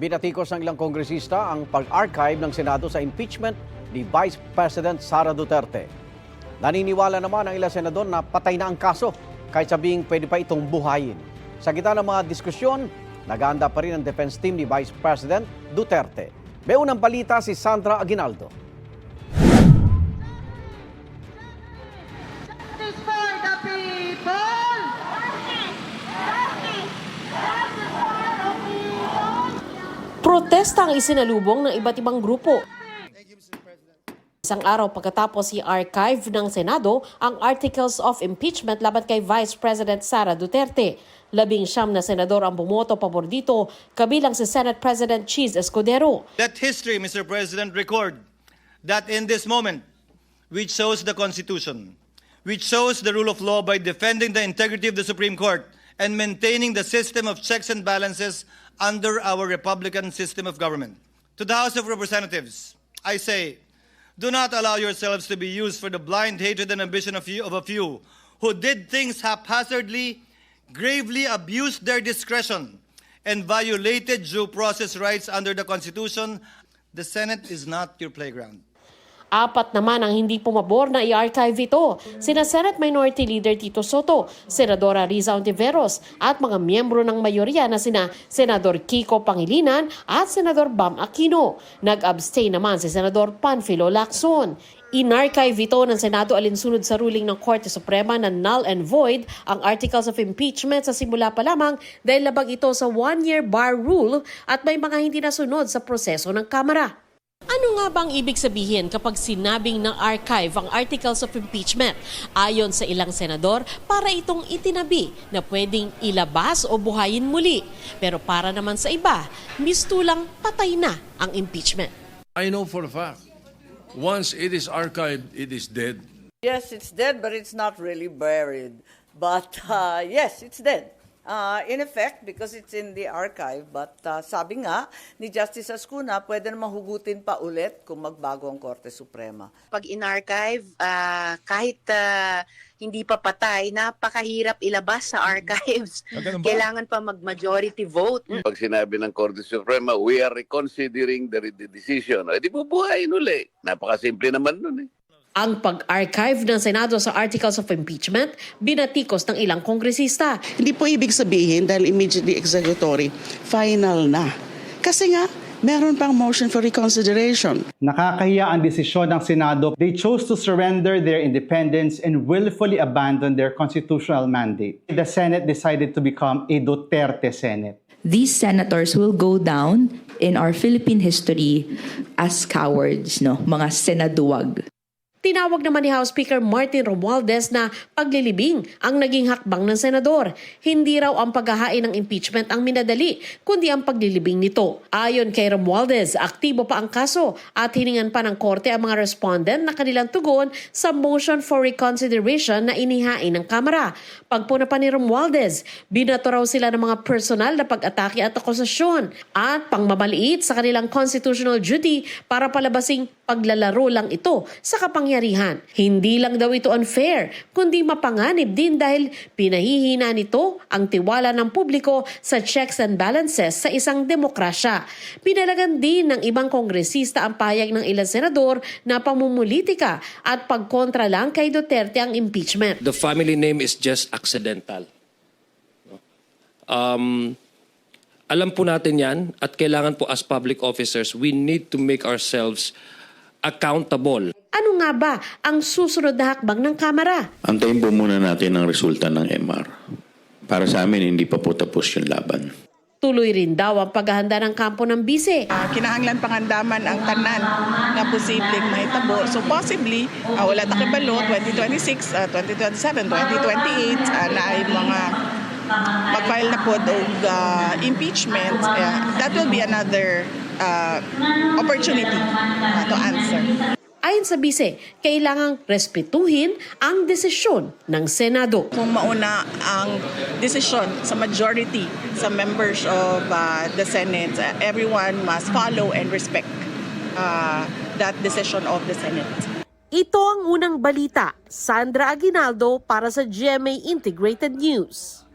Binatikos ng ilang kongresista ang pag-archive ng Senado sa impeachment ni Vice President Sara Duterte. Naniniwala naman ang ilang senador na patay na ang kaso kahit sabing pwede pa itong buhayin. Sa gitna ng mga diskusyon, naganda pa rin ang defense team ni Vice President Duterte. May unang balita si Sandra Aguinaldo. Protesta ang isinalubong ng iba't ibang grupo. Isang araw pagkatapos i-archive ng Senado ang Articles of Impeachment laban kay Vice President Sara Duterte. Labing siyam na senador ang bumoto pabor dito, kabilang si Senate President Cheese Escudero. Let history, Mr. President, record that in this moment, we chose the Constitution, we chose the rule of law by defending the integrity of the Supreme Court and maintaining the system of checks and balances under our Republican system of government. To the House of Representatives, I say, do not allow yourselves to be used for the blind hatred and ambition of, you, of a few who did things haphazardly, gravely abused their discretion, and violated due process rights under the Constitution. The Senate is not your playground. Apat naman ang hindi pumabor na i-archive ito. Sina Senate Minority Leader Tito Soto, Senadora Riza Ontiveros at mga miyembro ng mayorya na sina Senador Kiko Pangilinan at Senador Bam Aquino. Nag-abstain naman si Senador Panfilo Lacson. In-archive ito ng Senado alinsunod sa ruling ng Korte Suprema na null and void ang Articles of Impeachment sa simula pa lamang dahil labag ito sa one-year bar rule at may mga hindi nasunod sa proseso ng Kamara. Ano nga bang ibig sabihin kapag sinabing ng archive ang articles of impeachment? Ayon sa ilang senador, para itong itinabi na pwedeng ilabas o buhayin muli. Pero para naman sa iba, mistulang patay na ang impeachment. I know for a fact, once it is archived, it is dead. Yes, it's dead, but it's not really buried. But uh, yes, it's dead. Uh, in effect, because it's in the archive, but uh, sabi nga ni Justice Ascuna, pwede na mahugutin pa ulit kung magbago ang Korte Suprema. pag in-archive, ah, kahit ah, hindi pa patay, napakahirap ilabas sa archives. Kailangan pa mag-majority vote. Pag sinabi ng Korte Suprema, we are reconsidering the, the decision. Eh, di bubuhayin uli. Napakasimple naman nun eh. Ang pag-archive ng Senado sa articles of impeachment, binatikos ng ilang kongresista. Hindi po ibig sabihin dahil immediately executory, final na. Kasi nga, meron pang motion for reconsideration. Nakakahiya ang desisyon ng Senado. They chose to surrender their independence and willfully abandon their constitutional mandate. The Senate decided to become a Duterte Senate. these senators will go down in our Philippine history as cowards, no? Mga senaduwag. Tinawag naman ni House Speaker Martin Romualdez na paglilibing ang naging hakbang ng senador. Hindi raw ang paghahain ng impeachment ang minadali, kundi ang paglilibing nito. Ayon kay Romualdez, aktibo pa ang kaso at hiningan pa ng korte ang mga respondent na kanilang tugon sa motion for reconsideration na inihain ng Kamara. Pagpuna pa ni Romualdez, binato raw sila ng mga personal na pag-atake at akusasyon at pangmamaliit sa kanilang constitutional duty para palabasing paglalaro lang ito sa kapangyarihan. Hindi lang daw ito unfair, kundi mapanganib din dahil pinahihina nito ang tiwala ng publiko sa checks and balances sa isang demokrasya. Pinalagan din ng ibang kongresista ang payag ng ilang senador na pamumulitika at pagkontra lang kay Duterte ang impeachment. the family name is just accidental. Um, alam po natin yan at kailangan po as public officers, we need to make ourselves accountable. Ano nga ba ang susunod na hakbang ng Kamara? Antayin po muna natin ang resulta ng MR. Para sa amin, hindi pa po tapos yung laban. Tuloy rin daw ang paghahanda ng kampo ng bise. kinahanglan pangandaman ang tanan nga posibleng mahitabo. So possibly, uh, wala ta kabalo 2026, uh, 2027, 2028 uh, na ay mga mag-file na po og uh, impeachment. Uh, that will be another uh, opportunity uh, to answer. Ayon sa bise, kailangang respetuhin ang desisyon ng Senado. Kung mauna ang desisyon sa majority sa members of uh, the Senate, uh, everyone must follow and respect uh, that decision of the Senate. Ito ang unang balita. Sandra Aguinaldo para sa GMA Integrated News.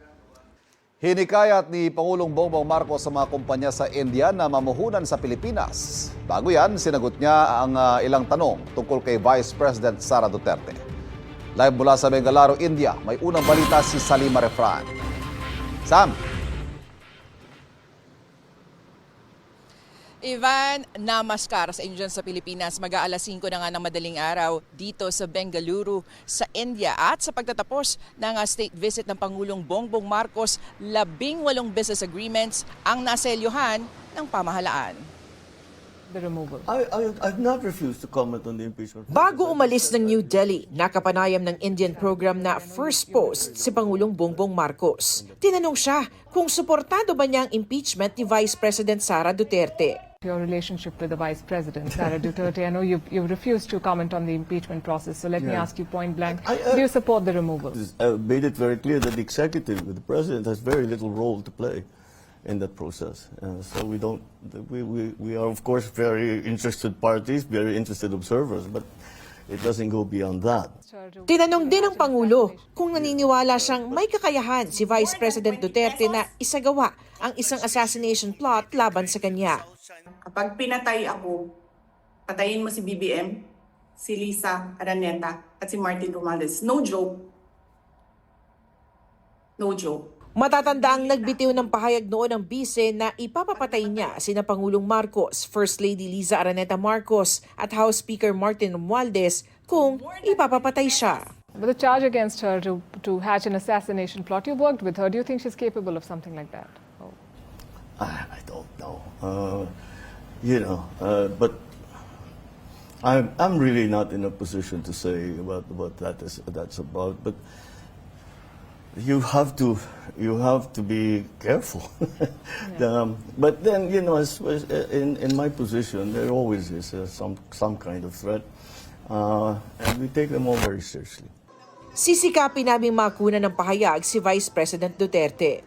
Hinikayat ni Pangulong Bongbong Marcos sa mga kumpanya sa India na mamuhunan sa Pilipinas. Bago yan, sinagot niya ang ah, ilang tanong tungkol kay Vice President Sara Duterte. Live mula sa Bengaluru, India, may unang balita si Salima Refran. Sam! Ivan, namaskar sa inyo dyan sa Pilipinas. Mag-aalas 5 na nga ng madaling araw dito sa Bengaluru, sa India. At sa pagtatapos ng uh, state visit ng Pangulong Bongbong Marcos, labing walong business agreements ang naselyuhan ng pamahalaan. Bago umalis ng New Delhi, nakapanayam ng Indian program na First Post si Pangulong Bongbong Marcos. Tinanong siya kung suportado ba niya ang impeachment ni Vice President Sara Duterte. Your relationship with the Vice President, Sarah Duterte. I know you've, you've refused to comment on the impeachment process, so let me Yeah. ask you point blank. I- I- Do you support the removal? uh, made it very clear that the executive, the president, has very little role to play in that process. Uh, so we don't, we, we, we are of course very interested parties, very interested observers, but it doesn't go beyond that. Tinanong din ng Pangulo kung naniniwala siyang may kakayahan si Vice President Duterte na isagawa ang isang assassination plot laban sa kanya. Kapag pinatay ako, patayin mo si BBM, si Lisa Araneta, at si Martin Romualdez. No joke. No joke. Matatanda ang nagbitiw ng pahayag noon ng bise na ipapapatay niya sina Pangulong Marcos, First Lady Liza Araneta Marcos at House Speaker Martin Romualdez kung ipapapatay siya. But the charge against her to, to hatch an assassination plot, you worked with her. Do you think she's capable of something like that? Oh. I, I don't know. Uh, you know, uh, but I'm, I'm really not in a position to say what, what that is, that's about. But you have to, you have to be careful. um, but then, you know, as, as in, in my position, there always is uh, some, some kind of threat. Uh, and we take them all very seriously. Sisikapin naming makuna ng pahayag si Vice President Duterte.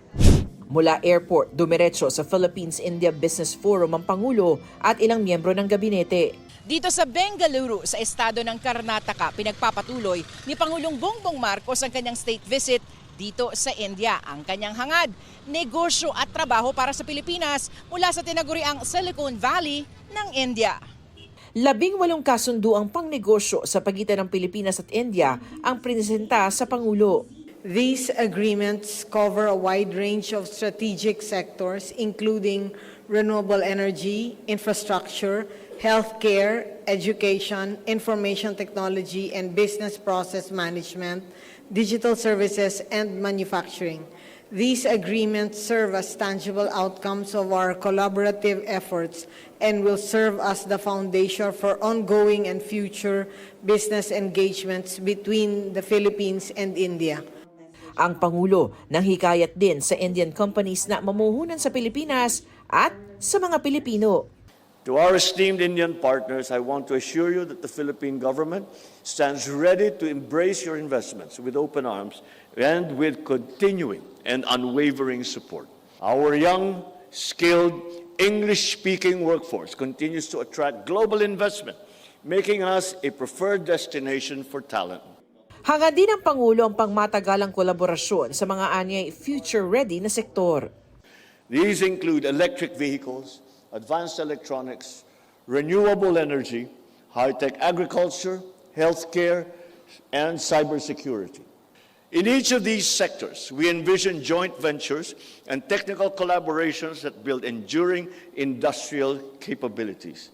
Mula airport, dumiretso sa Philippines-India Business Forum ang Pangulo at ilang miyembro ng gabinete. Dito sa Bengaluru, sa estado ng Karnataka, pinagpapatuloy ni Pangulong Bongbong Marcos ang kanyang state visit dito sa India. Ang kanyang hangad, negosyo at trabaho para sa Pilipinas mula sa tinaguriang Silicon Valley ng India. Labing walong kasundo ang pangnegosyo sa pagitan ng Pilipinas at India ang prinesenta sa Pangulo. These agreements cover a wide range of strategic sectors, including renewable energy, infrastructure, healthcare, education, information technology, and business process management, digital services, and manufacturing. These agreements serve as tangible outcomes of our collaborative efforts and will serve as the foundation for ongoing and future business engagements between the Philippines and India. Ang Pangulo nang hikayat din sa Indian companies na mamuhunan sa Pilipinas at sa mga Pilipino. To our esteemed Indian partners, I want to assure you that the Philippine government stands ready to embrace your investments with open arms and with continuing and unwavering support. Our young, skilled, English-speaking workforce continues to attract global investment, making us a preferred destination for talent. Hanga din ng Pangulo ang pangmatagalang kolaborasyon sa mga anyay future-ready na sektor. These include electric vehicles, advanced electronics, renewable energy, high-tech agriculture, healthcare, and cybersecurity. In each of these sectors, we envision joint ventures and technical collaborations that build enduring industrial capabilities.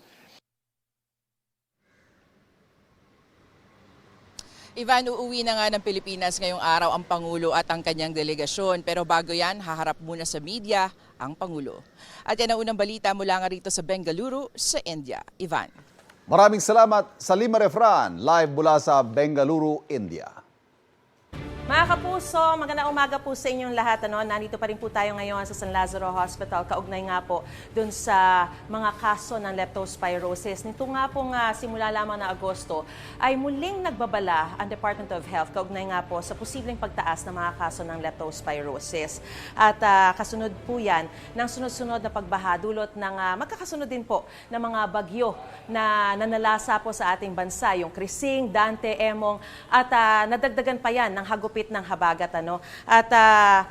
Ivan, uuwi na nga ng Pilipinas ngayong araw ang Pangulo at ang kanyang delegasyon. Pero bago yan, haharap muna sa media ang Pangulo. At yan ang unang balita mula nga rito sa Bengaluru, sa India. Ivan. Maraming salamat sa Lima Refran, live mula sa Bengaluru, India. Mga kapuso, magandang umaga po sa inyong lahat. Ano? Nandito pa rin po tayo ngayon sa San Lazaro Hospital. Kaugnay nga po dun sa mga kaso ng leptospirosis. Nito nga po nga simula lamang na Agosto ay muling nagbabala ang Department of Health. Kaugnay nga po sa posibleng pagtaas ng mga kaso ng leptospirosis. At ah, kasunod po yan ng sunod-sunod na pagbaha dulot ng ah, magkakasunod din po ng mga bagyo na nanalasa po sa ating bansa. Yung Krising, Dante, Emong at ah, nadagdagan pa yan ng hagupit ng habagat. Ano? At ah,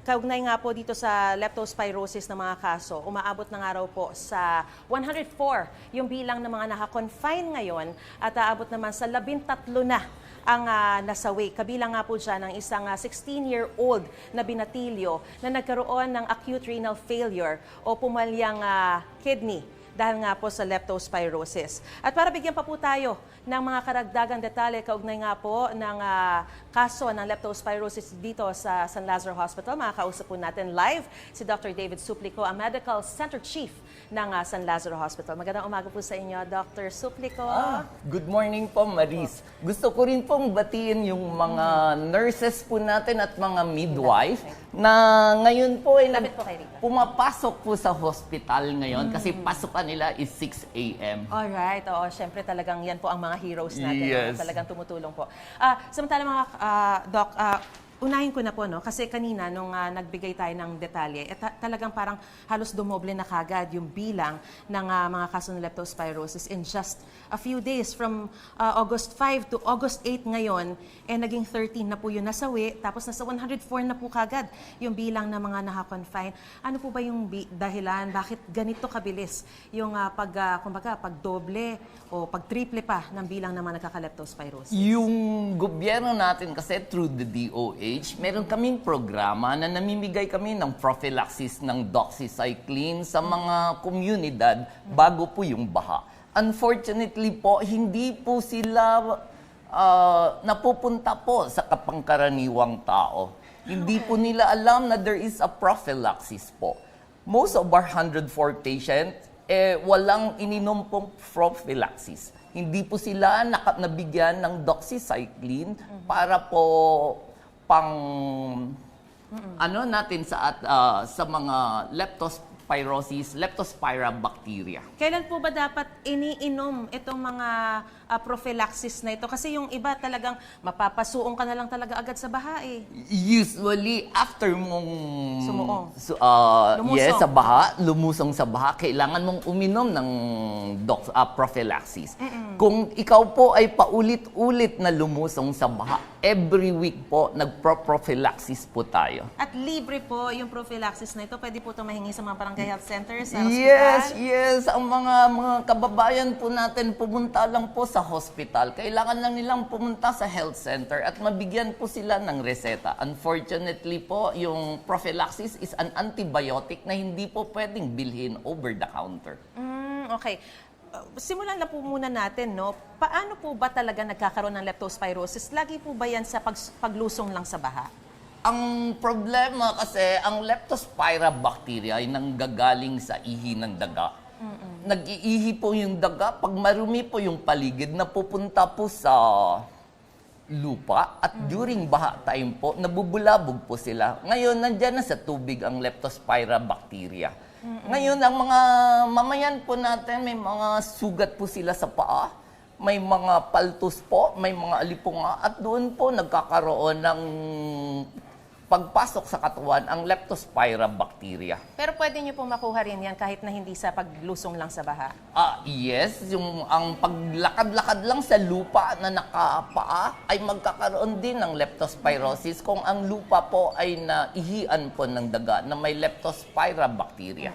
Kaugnay nga po dito sa leptospirosis ng mga kaso, umaabot na nga raw po sa 104 yung bilang ng mga nakakonfine ngayon at aabot naman sa 13 na ang ah, nasawi. Kabilang nga po dyan ng isang ah, 16-year-old na binatilyo na nagkaroon ng acute renal failure o pumalyang ah, kidney dahil nga po sa leptospirosis. At para bigyan pa po tayo ng mga karagdagang detalye kaugnay nga po ng ah, kaso ng leptospirosis dito sa San Lazaro Hospital, makakausap po natin live si Dr. David Suplico, ang Medical Center Chief ng ah, San Lazaro Hospital. Magandang umaga po sa inyo, Dr. Suplico. Ah, good morning po, Maris. Gusto ko rin pong batiin yung mga nurses po natin at mga midwife na ngayon po ay nag- Lapit po kay Rita. pumapasok po sa hospital ngayon kasi pasukan nila is 6 a.m. Alright, oo, syempre talagang yan po ang mga heroes natin. Yes. talagang tumutulong po. Ah, samantala mga ah, doc, ah, unahin ko na po, no? Kasi kanina, nung ah, nagbigay tayo ng detalye, eh, ta- talagang parang halos dumoble na kagad yung bilang ng ah, mga kaso ng leptospirosis in just a few days. From ah, August 5 to August 8 ngayon, eh naging 13 na po yung nasawi, tapos nasa 104 na po kagad yung bilang ng mga nakakonfine. Ano po ba yung dahilan? Bakit ganito kabilis yung ah, pag, ah, kumbaga, pagdoble o pag-triple pa ng bilang ng mga nagkakaleptospirosis? Yung gobyerno natin kasi through the DOH, meron kaming programa na namimigay kami ng prophylaxis ng doxycycline sa mga komunidad bago po yung baha. Unfortunately po, hindi po sila ah, napupunta po sa kapangkaraniwang tao. Hindi po nila alam na there is a prophylaxis po. Most of our 104 patients, eh, walang ininom pong prophylaxis. Hindi po sila nabigyan ng doxycycline para po pang ano natin sa at, ah, sa mga leptospirosis, leptospira bacteria. Kailan po ba dapat iniinom itong mga ah, prophylaxis na ito? Kasi yung iba talagang mapapasuong ka na lang talaga agad sa baha eh. Usually, after mong... Sumuong. Su- Lumusong. yes, sa baha, lumusong sa baha, kailangan mong uminom ng dox, ah, prophylaxis. Kung ikaw po ay paulit-ulit na lumusong sa baha, every week po, nagpro-prophylaxis po tayo. At libre po yung prophylaxis na ito. Pwede po itong mahingi sa mga barangay health centers, sa Yes, hospital. yes. Ang mga mga kababayan po natin pumunta lang po sa hospital. Kailangan lang nilang pumunta sa health center at mabigyan po sila ng reseta. Unfortunately po, yung prophylaxis is an antibiotic na hindi po pwedeng bilhin over the counter. Mm, okay. Uh, simulan na po muna natin, no? Paano po ba talaga nagkakaroon ng leptospirosis? Lagi po ba yan sa pag- paglusong lang sa baha? Ang problema kasi, ang leptospira bacteria ay nanggagaling sa ihi ng daga. Nag-iihi po yung daga. Pag marumi po yung paligid, napupunta po sa lupa at during baha time po, nabubulabog po sila. Ngayon, nandyan na sa tubig ang leptospira bacteria. Ngayon, ang mga mamayan po natin, may mga sugat po sila sa paa, may mga paltos po, may mga alipunga, at doon po nagkakaroon ng pagpasok sa katawan ang leptospira bacteria. Pero pwede niyo pong makuha rin yan kahit na hindi sa paglusong lang sa baha. Ah, yes, yung ang paglakad-lakad lang sa lupa na nakapaa ay magkakaroon din ng leptospirosis kung ang lupa po ay naihian po ng daga na may leptospira bacteria.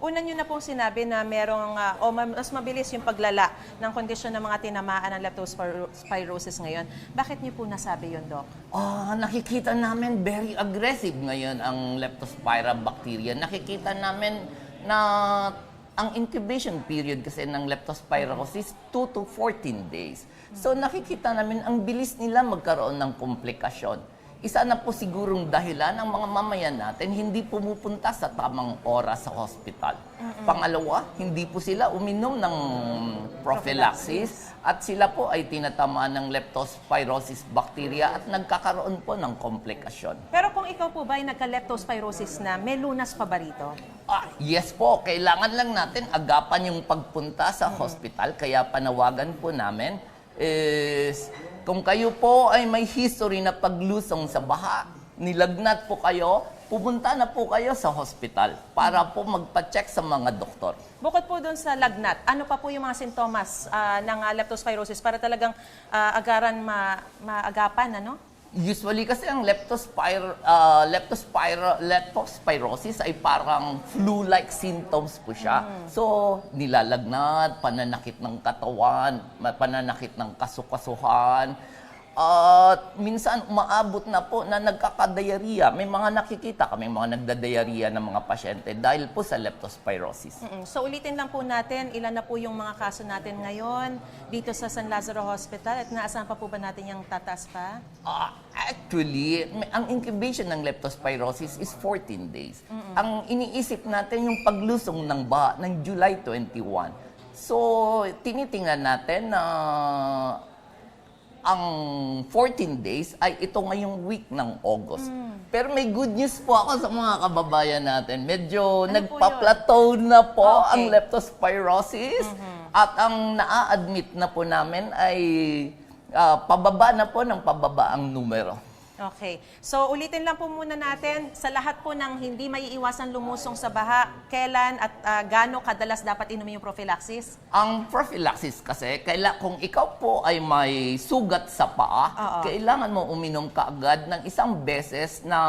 Una nyo na pong sinabi na merong, ah, o ma- mas mabilis yung paglala ng kondisyon ng mga tinamaan ng leptospirosis ngayon. Bakit niyo po nasabi yun, Doc? Ah, nakikita namin very aggressive ngayon ang leptospira bacteria. Nakikita namin na ang incubation period kasi ng leptospirosis 2 to 14 days. So nakikita namin ang bilis nila magkaroon ng komplikasyon. Isa na po sigurong dahilan ng mga mamayan natin hindi pumupunta sa tamang oras sa hospital. Pangalawa, hindi po sila uminom ng prophylaxis at sila po ay tinatamaan ng leptospirosis bacteria at nagkakaroon po ng komplikasyon. Pero kung ikaw po ba ay nagka-leptospirosis na, may lunas pa ba rito? Ah, yes po, kailangan lang natin agapan yung pagpunta sa hospital. Kaya panawagan po namin is kung kayo po ay may history na paglusong sa baha, nilagnat po kayo, pumunta na po kayo sa hospital para po magpa-check sa mga doktor. Bukod po doon sa lagnat, ano pa po yung mga sintomas ah, ng ah, leptospirosis para talagang ah, agaran ma maagapan, ano? Usually kasi ang leptospir uh, leptospir leptospirosis ay parang flu-like symptoms po siya. So, nilalagnat, pananakit ng katawan, pananakit ng kasukasuhan, at minsan umaabot na po na nagkakadiarrhea. May mga nakikita kami mga nagdadiarrhea ng mga pasyente dahil po sa leptospirosis. Mm-mm. So ulitin lang po natin, ilan na po yung mga kaso natin ngayon dito sa San Lazaro Hospital at naasahan pa po ba natin yung tataas pa? Ah, actually, may- ang incubation ng leptospirosis is 14 days. Ang iniisip natin yung paglusong ng baha ng July 21. So, tinitingnan natin na ang 14 days ay ito ngayong week ng August. Pero may good news po ako sa mga kababayan natin. Medyo nagpa-plateau na po Okay. ang leptospirosis at ang naa-admit na po namin ay ah, pababa na po ng pababa ang numero. Okay. So ulitin lang po muna natin, sa lahat po ng hindi maiiwasan lumusong sa baha, kailan at ah, gaano kadalas dapat inumin yung prophylaxis? Ang prophylaxis kasi, kaila, kung ikaw po ay may sugat sa paa, Oo. kailangan mo uminom kaagad ng isang beses na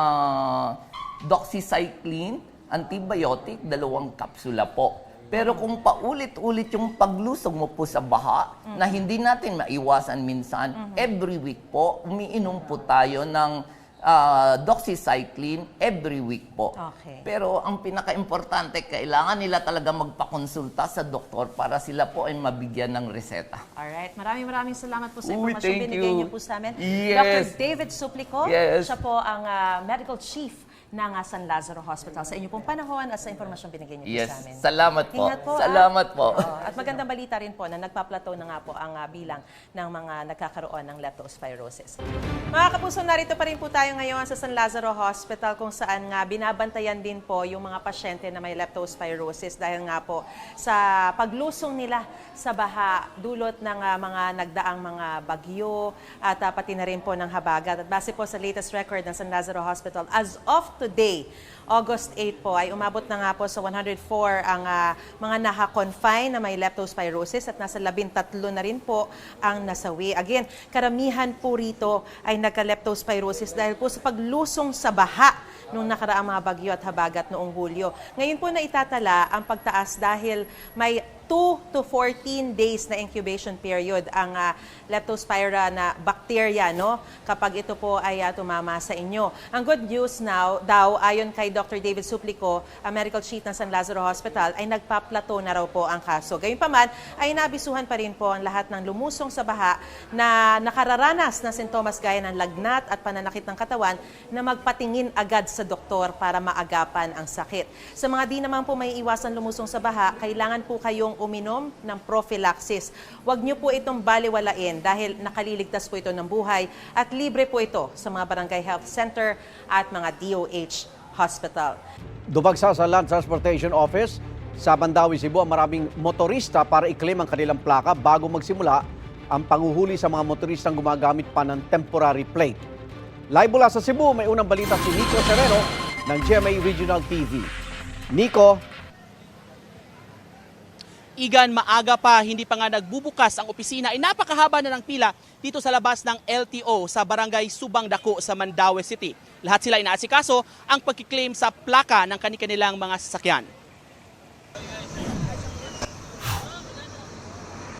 doxycycline, antibiotic, dalawang kapsula po. Pero kung paulit-ulit yung paglusog mo po sa baha, na hindi natin maiwasan minsan, every week po, umiinom po tayo ng ah, doxycycline every week po. Okay. Pero ang pinaka-importante, kailangan nila talaga magpakonsulta sa doktor para sila po ay mabigyan ng reseta. Alright. Maraming maraming salamat po sa impormasyon binigay niyo po sa amin. Yes. Dr. David Suplico, Yes. siya po ang ah, medical chief ng San Lazaro Hospital. Sa inyo pong panahon at sa impormasyon binigay niyo Yes, po sa amin. salamat po. Ingat po. ah. Salamat po. Oo. At magandang balita rin po na nagpa-plateau na nga po ang ah, bilang ng mga nagkakaroon ng leptospirosis. Mga kapuso, narito pa rin po tayo ngayon sa San Lazaro Hospital kung saan nga binabantayan din po yung mga pasyente na may leptospirosis dahil nga po sa paglusong nila sa baha dulot ng ah, mga nagdaang mga bagyo at ah, pati na rin po ng habagat. At base po sa latest record ng San Lazaro Hospital, as of today, August 8 po, ay umabot na nga po sa 104 ang ah, mga naka-confine na may leptospirosis at nasa 13 na rin po ang nasawi. Again, karamihan po rito ay nagka-leptospirosis dahil po sa paglusong sa baha nung nakaraang mga bagyo at habagat noong Hulyo. Ngayon po na itatala ang pagtaas dahil may 2 to 14 days na incubation period ang ah, leptospira na bacteria no kapag ito po ay ah, tumama sa inyo. Ang good news now daw ayon kay Dr. David Suplico, ang medical chief ng San Lazaro Hospital ay nagpa-plateau na raw po ang kaso. Gayunpaman ay nabisuhan pa rin po ang lahat ng lumusong sa baha na nakararanas ng sintomas gaya ng lagnat at pananakit ng katawan na magpatingin agad sa doktor para maagapan ang sakit. Sa mga di naman po may iwasan lumusong sa baha, kailangan po kayong uminom ng prophylaxis. Huwag niyo po itong baliwalain dahil nakaliligtas po ito ng buhay at libre po ito sa mga barangay health center at mga DOH hospital. Dumagsa sa Land Transportation Office sa Mandawi, Cebu maraming motorista para i-claim ang kanilang plaka bago magsimula ang panguhuli sa mga motoristang gumagamit pa ng temporary plate. Live mula sa Cebu, may unang balita si Nico Sereno ng GMA Regional TV. Nico, Igan, maaga pa, hindi pa nga nagbubukas ang opisina, ay napakahaba na ng pila dito sa labas ng LTO sa barangay Subang Dako sa Mandaue City. Lahat sila inaasikaso ang pagkiklaim sa plaka ng kanilang mga sasakyan.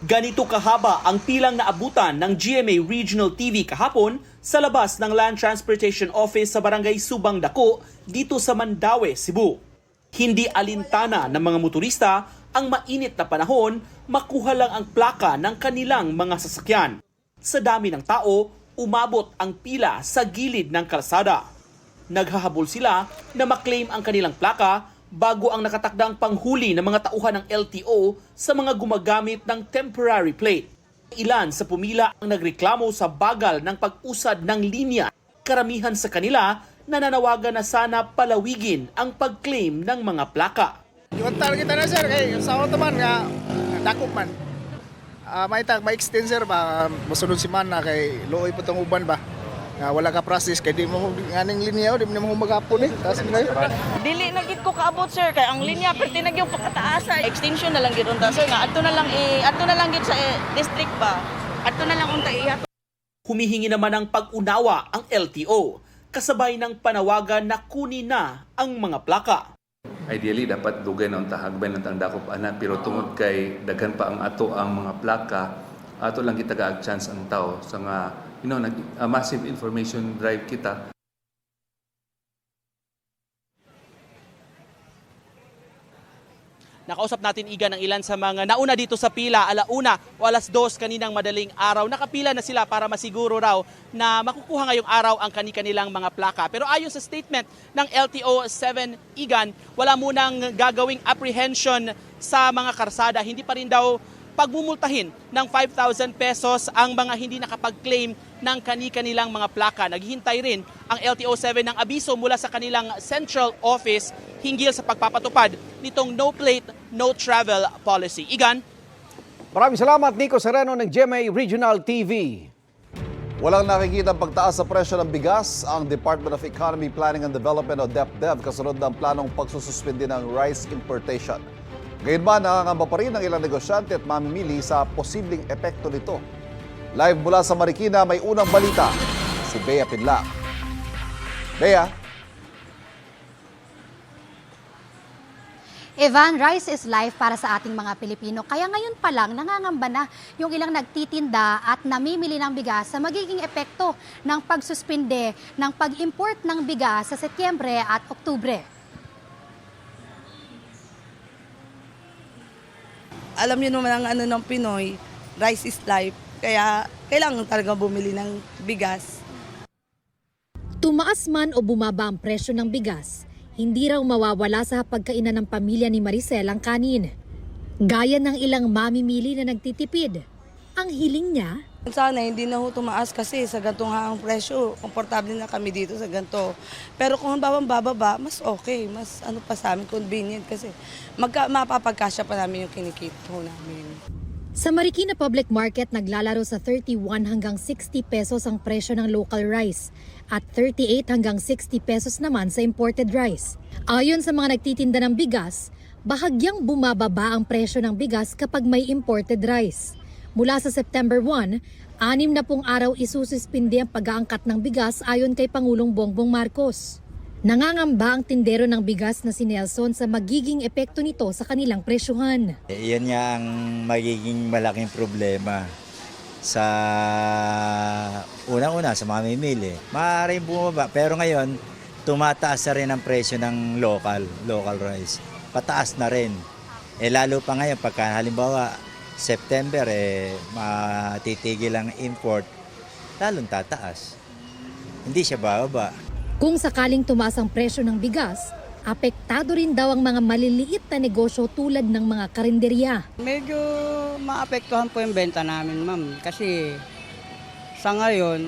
Ganito kahaba ang pilang naabutan ng GMA Regional TV kahapon sa labas ng Land Transportation Office sa Barangay Subang Dako dito sa Mandaue, Cebu. Hindi alintana ng mga motorista ang mainit na panahon, makuha lang ang plaka ng kanilang mga sasakyan. Sa dami ng tao, umabot ang pila sa gilid ng kalsada. Naghahabol sila na maklaim ang kanilang plaka bago ang nakatakdang panghuli ng mga tauhan ng LTO sa mga gumagamit ng temporary plate. Ilan sa pumila ang nagreklamo sa bagal ng pag-usad ng linya. Karamihan sa kanila nananawagan na sana palawigin ang pag-claim ng mga plaka. Iwantar kita na sir, kay sa naman nga, dakop man. Ah, may tag, may extend sir ba, masunod si man na kay looy po tong uban ba. Nga wala ka process, kay di mo nganing linya, di mo mo magapon eh. Tapos na Dili na gid ko kaabot sir kay ang linya perti na gyud pakataasa. Extension na lang gid unta sir nga adto na lang i adto na lang gid sa eh, district ba. Adto na lang unta ihatod Humihingi naman ng pag-unawa ang LTO, kasabay ng panawagan na kunin na ang mga plaka. Ideally, dapat dugay na unta hagbay ng dakop ana pero tungod kay daghan pa ang ato ang mga plaka, ato lang kita gaag chance ang tao. Sa nga you know nag a massive information drive kita Nakausap natin iga ng ilan sa mga nauna dito sa pila, alauna o alas dos kaninang madaling araw. Nakapila na sila para masiguro raw na makukuha ngayong araw ang kani-kanilang mga plaka. Pero ayon sa statement ng LTO 7 Igan, wala munang gagawing apprehension sa mga karsada. Hindi pa rin daw pagmumultahin ng 5,000 pesos ang mga hindi nakapag-claim ng kani-kanilang mga plaka. Naghihintay rin ang LTO 7 ng abiso mula sa kanilang central office hinggil sa pagpapatupad nitong no plate, no travel policy. Igan? Maraming salamat Nico Sereno ng GMA Regional TV. Walang nakikita pagtaas sa presyo ng bigas ang Department of Economy, Planning and Development o DepDev kasunod ng planong pagsususpindi ng rice importation. Gayunman, nangangamba pa rin ang ilang negosyante at mamimili sa posibleng epekto nito. Live mula sa Marikina, may unang balita, si Bea Pinlang. Bea, Evan, rice is life para sa ating mga Pilipino. Kaya ngayon pa lang nangangamba na yung ilang nagtitinda at namimili ng bigas sa magiging epekto ng pagsuspinde ng pag-import ng bigas sa Setyembre at Oktubre. Alam niyo naman ang ano ng Pinoy, rice is life. Kaya kailangan talaga bumili ng bigas. Tumaas man o bumaba ang presyo ng bigas, hindi raw mawawala sa pagkainan ng pamilya ni Maricel ang kanin. Gaya ng ilang mamimili na nagtitipid. Ang hiling niya, Sana hindi na ho tumaas kasi sa gantong ang presyo, komportable na kami dito sa ganto. Pero kung babang bababa, mas okay, mas ano pa sa amin, convenient kasi magka, mapapagkasya pa namin yung kinikita ho namin. Sa Marikina Public Market naglalaro sa 31 hanggang 60 pesos ang presyo ng local rice at 38 hanggang 60 pesos naman sa imported rice. Ayon sa mga nagtitinda ng bigas, bahagyang bumababa ang presyo ng bigas kapag may imported rice. Mula sa September 1, anim na pong araw isususpindi ang pag-aangkat ng bigas ayon kay Pangulong Bongbong Marcos. Nangangamba ang tindero ng bigas na si Nelson sa magiging epekto nito sa kanilang presyuhan. Yan nga ang magiging malaking problema sa unang-una sa mamimili. Maaaring bumaba pero ngayon tumataas na rin ang presyo ng local, local rice. Pataas na rin. Eh lalo pa ngayon pagka halimbawa September eh matitigil ang import, lalong tataas. Hindi siya bababa. Kung sakaling tumaas ang presyo ng bigas, apektado rin daw ang mga maliliit na negosyo tulad ng mga karinderya. Medyo maapektuhan po yung benta namin, ma'am. Kasi sa ngayon,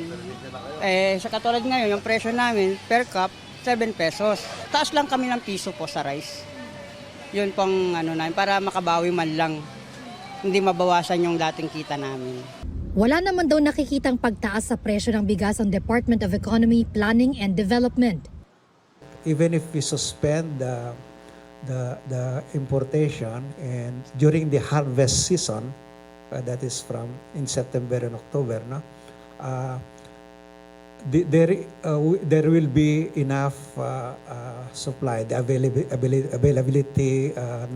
eh, sa katulad ngayon, yung presyo namin per cup, 7 pesos. Taas lang kami ng piso po sa rice. Yun pong ano namin, para makabawi man lang. Hindi mabawasan yung dating kita namin. Wala naman daw nakikitang pagtaas sa presyo ng bigas ang Department of Economy, Planning and Development. even if we suspend the, the, the importation and during the harvest season, uh, that is from in September and October, no, uh, the, there, uh, there will be enough uh, uh, supply, the availability, availability uh,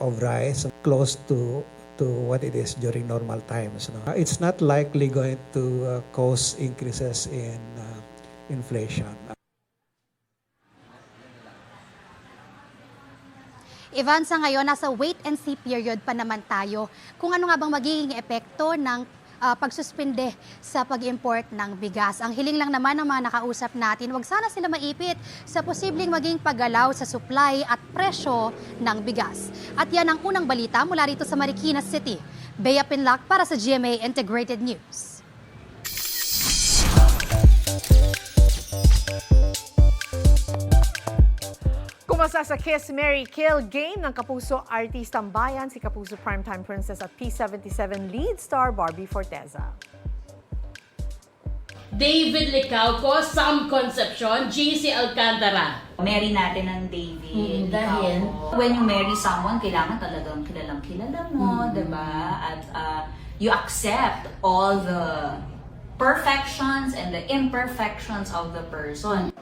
of, rice close to to what it is during normal times. No? It's not likely going to uh, cause increases in uh, inflation. Ivan, sa ngayon, nasa wait and see period pa naman tayo kung ano nga bang magiging epekto ng ah, pagsuspinde sa pag-import ng bigas. Ang hiling lang naman ng mga nakausap natin, wag sana sila maipit sa posibleng maging paggalaw sa supply at presyo ng bigas. At yan ang unang balita mula rito sa Marikina City. Bea Pinlac para sa GMA Integrated News. Kumasa sa Kiss, Mary Kill game ng Kapuso Artistang Bayan, si Kapuso Primetime Princess at P77 lead star Barbie Forteza. David Licauco, Sam Concepcion, GC Alcantara. Marry natin ang David. Mm, dahil? When you marry someone, kailangan talagang kilalang kilala mo, Mm. 'di ba? At uh, you accept all the perfections and the imperfections of the person.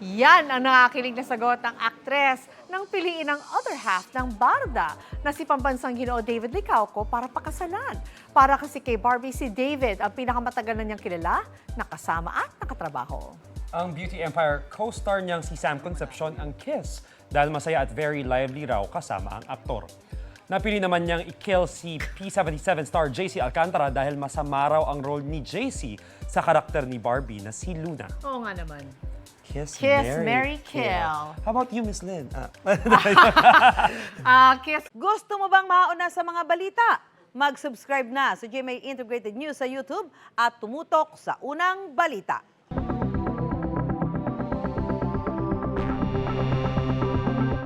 Yan ang nakakilig na sagot ng aktres ng piliin ng other half ng Barda na si pambansang ginoo David Licauco para pakasalan. Para kasi kay Barbie si David ang pinakamatagal na niyang kilala, nakasama at nakatrabaho. Ang Beauty Empire co-star niyang si Sam Concepcion ang Kiss dahil masaya at very lively raw kasama ang aktor. Napili naman niyang i-kill si P77 star JC Alcantara dahil masama raw ang role ni JC sa karakter ni Barbie na si Luna. Oo nga naman. Kiss, Kiss, Mary, kill. How about you, Miss Lynn? Ah. Ah, kiss. Gusto mo bang mauna sa mga balita? Mag-subscribe na sa GMA Integrated News sa YouTube at tumutok sa unang balita.